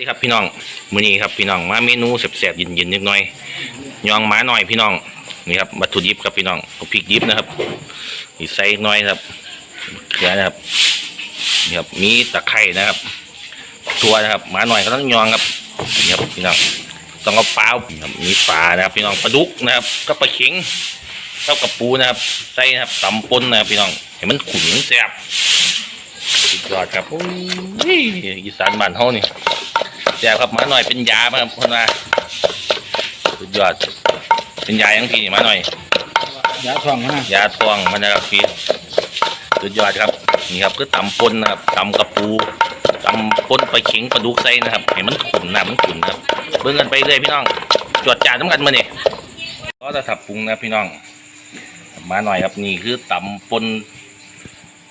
ดีครับพี่น้องมื้อนี้ครับพี่น้องมาเมนูแซ่บๆเย็นๆนิดหน่อยยองหมาหน่อยพี่น้องนี่ครับวัตถุดิบครับพี่น้องเอาพริกดิบนะครับนี่ใส่หน่อยครับเกลือนะครับนี่ครับมีตะไคร้นะครับตัวนะครับหมาหน่อยก็ต้องยองครับนี่ครับพี่น้องต้องเอาปลาครับมีปลานะครับ พี่น้องปลาดุกนะครับก็ปลาเข็งเท่ากับปูนะครับใส่นะครับตำปนนะครับพี่น้องให้มันขุ่นแซ่บสุดยอดครับโอ้ยอีสานบ้านเฮานี่ แซ่บครับหมาหน่อยเป็นยามาครับคนว่าสุดยอด เป็นยายังพี่มาหน่อย ยาทองนะยาทองมันนะครับพี่สุดยอดครับนี่ครับคือตำปนนะครับตำกระปูตำปนปลาเข็งปลาดุกไส้นะครับให้มันขุ่นนะมันขุ่นนะครับเบิ่งกันไปเลยพี่น้องจวดจานน้ำกันมาเนี่ยก็จะถับปรุงนะพี่น้อง มาหน่อยครับนี่คือตำปน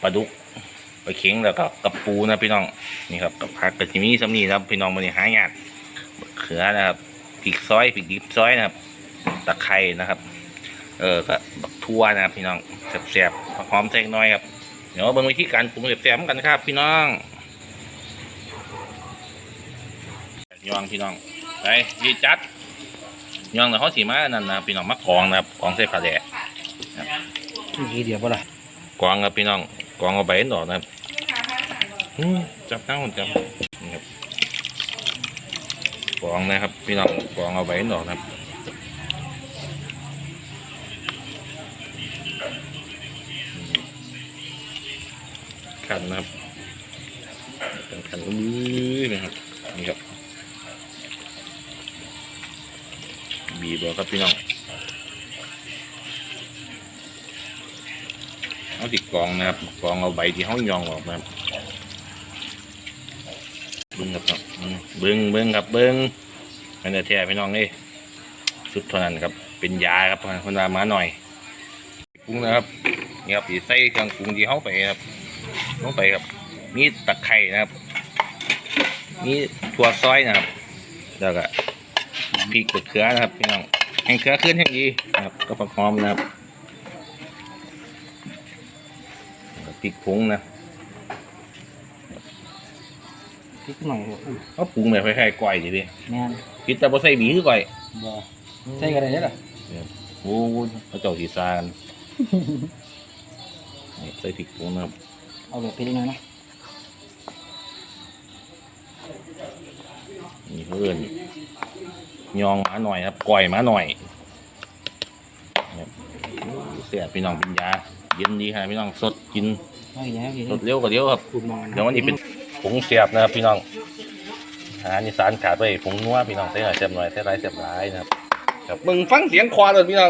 ปลาดุกป ลาเข็งแล้วก็กระปูนะพี่น้องนี่ครับกับผักกระชิมีสำนีนะครับพี่น้องมาเนี่ยหายากมะเขือนะครับพริกซอยพริกดิบซอยนะครับตะไคร้นะครับ เออก็บักทั่วนะครับพี่น้องแซ่บๆผักหอมแซงน้อยครับเดี๋ยวมาเบิ่งวิธีการปรุงแซ่บๆกันครับ พี่น้องยองพี่น้องไปยีจัดยองแต่เขาสีมานั่นนะพี่น้องมากรองนะครับกรองใส่ผ้าแดดกี่เดียวบ่ล่ะกรองครับพี่น้องกรองเอาใบหน่อนะครับอืม จับหน้าคนจับนี่ครับกองนะครับ พี่น้องกองเอาใบหน่อยนะครับขันนะครับเป็นขันมือนะครับนี่ครับบีบอครับพี่น้องเอาติดกองนะครับกองเอาใบที่ห้องยองออกนะครับ บิ้งครับครับเบิ้งเบิ้งครับเบิ้งอันนี้แท้พี่น้องนี่สุดเท่านั้นครับเป็นยาครับคนละมาหน่อยปรุงนะครับนี่ครับสีใส่เครื่องปรุงที่เข้าไปครับลงไปครับมีตะไคร่นะครับมีถั่วซอยนะครับแล้วก็พริกกับเขือนะครับพี่น้องแห้งเขือขึ้นแห้งดีนะครับ ก็ผักหอมนะครับพริกผงนะ พริกหน่อยบ่เขาปรุงแบบคล้ายๆก้อยดิพี่แม่นพิษแต่บ่ใส่บีคือก้อยบ่ใช่กันได้ล่ะโอ้โหเขาเจ้าสีซากันนี่ใส่พริกผงนะครับเอาแบบพริกหน่อยนะนี่เพื่อนยองหมาหน่อยครับก้อยหมาหน่อยครับเสียพี่น้องเป็นยาเย็นดีครับพี่น้องสดกินเอาอีกแล้วอีกสดเร็วกว่าเดียวครับปรุงมองกันเดี๋ยววันนี้เป็น ผงเสียบนะครับพี่น้องอาหารอีสานขาดไปผงนัวพี่น้องใส่หน่อยเสียบหน่อยใส่ไรเสียบหลายนะครับครับมึงฟังเสียงควายเลยพี่น้อง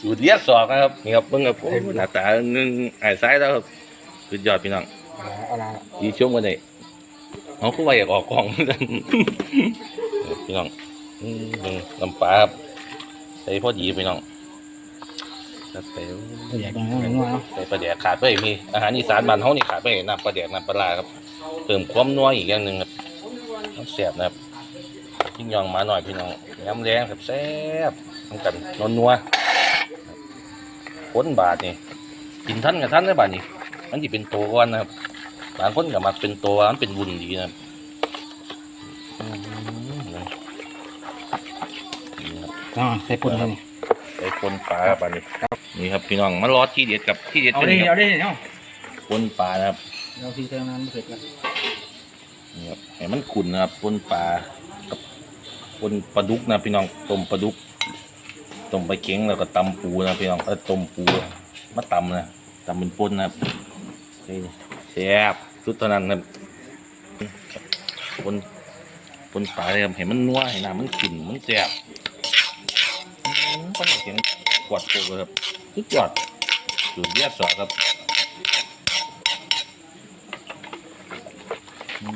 สูตรเลียดสอกนะครับนี่ครับเบิ่งครับโอ้ยหน้าตาหนึ่งไอ้ซ้ายแล้วครับสุดยอดพี่น้องเอาละดีชมกันได้เขาคือว่าอยากออกกล่องเหมือนกันพี่น้องอืมเบิ่งน้ำปลาครับใส่พอดีพี่น้อง แล้วไปตัวใหญ่กันแล้วนัวเนาะใส่ปลาแดกขาดไปพี่อาหารอีสานบ้านเฮานี่ขาดไปน้ำปลาแดกน้ำปลาครับเติมความนัวอีกอย่างหนึ่งครับต้องแซ่บนะครับยิ่ยองมาหน่อยพี่น้องย้ำแรงแซ่บๆทำกันนนัวๆคนบาทนี่กินท่านกับท่านได้บาทนี่มันจะเป็นตัวก่อนนะครับบางคนก็มักเป็นตัวมันเป็นวุ้นดีนะครับอืมนี่ครับอ่าใส่ปุ่นเลยนี่ ไอ้คนปลาครับอันนี้นี่ครับพี่น้องมารอที่เด็ดกับที่เด็ดเอาตัวดินี้คเอารับดิเนาะคนปลานะครับเราที่เติมน้ำเสร็จแล้วนี่ครับให้มันขุ่นนะครับปนปลากับปนปลาดุกนะพี่น้องต้มปลาดุกต้มปลาเค็งแล้วก็ตำปูนะพี่น้องเออต้มปูมาตำนะตำเป็นปนนะครับนี่แซ่บสุดเท่านั้นครับปนปนปลาเลยครับให้มันนัวให้น้ำมันขุ่นมันแซ่บอืม คนเสียงกวาดโคกเลยครับสุดยอดสุดยอดสอดครับอื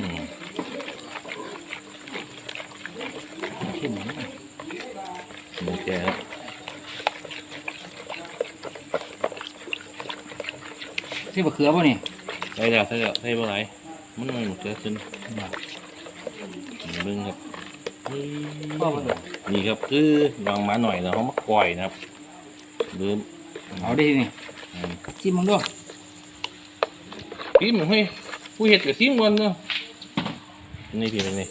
มเข้มโอเคครับที่บะเขือป่ะนี่ได้แล้วได้แล้วได้เมื่อไหร่มันไม่หมดเกิดขึ้นเบิ้งครับพ่อมาเลย นี่ครับคือวางมาหน่อยแล้วเขามาก่อยนะครับลืมเอาดินี่อืมจิ้มมันด้วยซิมเฮ้ยผู้เห็ดกับซิมกันเนาะนี่พี่เป็นนี่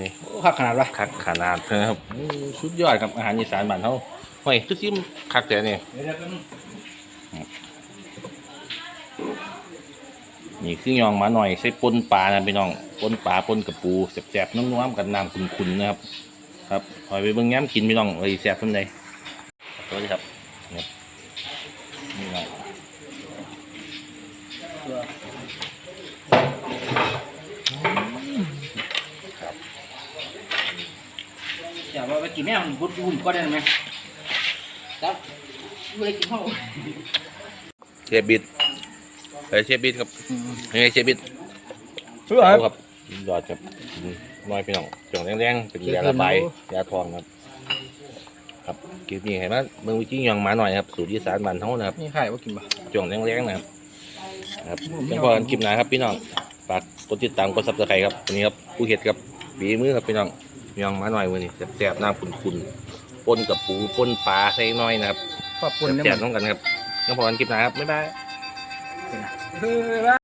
นี่โอ้คักขนาดวะคักขนาดนะครับโอ้สุดยอดครับอาหารอีสานบ้านเฮาห้อยคือซิมคักแต่นี่เดี๋ยวเดี๋ยวกันนี่คือยองหมาหน่อยใส่ปนปลานะพี่น้องปนปลาปนกระปูแสบๆน้ำๆกับน้ำขุ่นๆนะครับ ครับคอยไปเบิ่งย้ำกินพี่น้องเลยแสบทำไดสวัสดีครับนี่นี่นะอย่าว่าไปกินแม่มันบุดบุญก็ได้ไหมครับไม่ได้กินข้าวเชฟบิดเฮ้ยเชฟบิดครับอืมยังไงเชฟบิดเพื่อเอาครับยอดครับ อืมน้อยพี่น้องจ่องแดงๆเป็นยาระบายยาทองครับครับกินนี่เห็นไหมเมืองวิจิยองหมาหน่อยครับสูตรอีสานบ้านเฮานะครับนี่ไข่ว่ากินปะจ่องแรงๆนะครับครับเป็นพอกันคลิปหนาครับพี่น้องฝากกดติดตามกดซับสไครต์ครับวันนี้ครับผู้เห็ดครับฝีมือครับพี่น้องยองหมาหน่อยวันนี้แซ่บๆน้ำขุ่นๆปนกับปูปนปลาใส่น้อยนะครับขอบคุณนะแซ่บๆต้องกันครับยังพอกันคลิปหนาครับบ๊ายบายเฮ้ย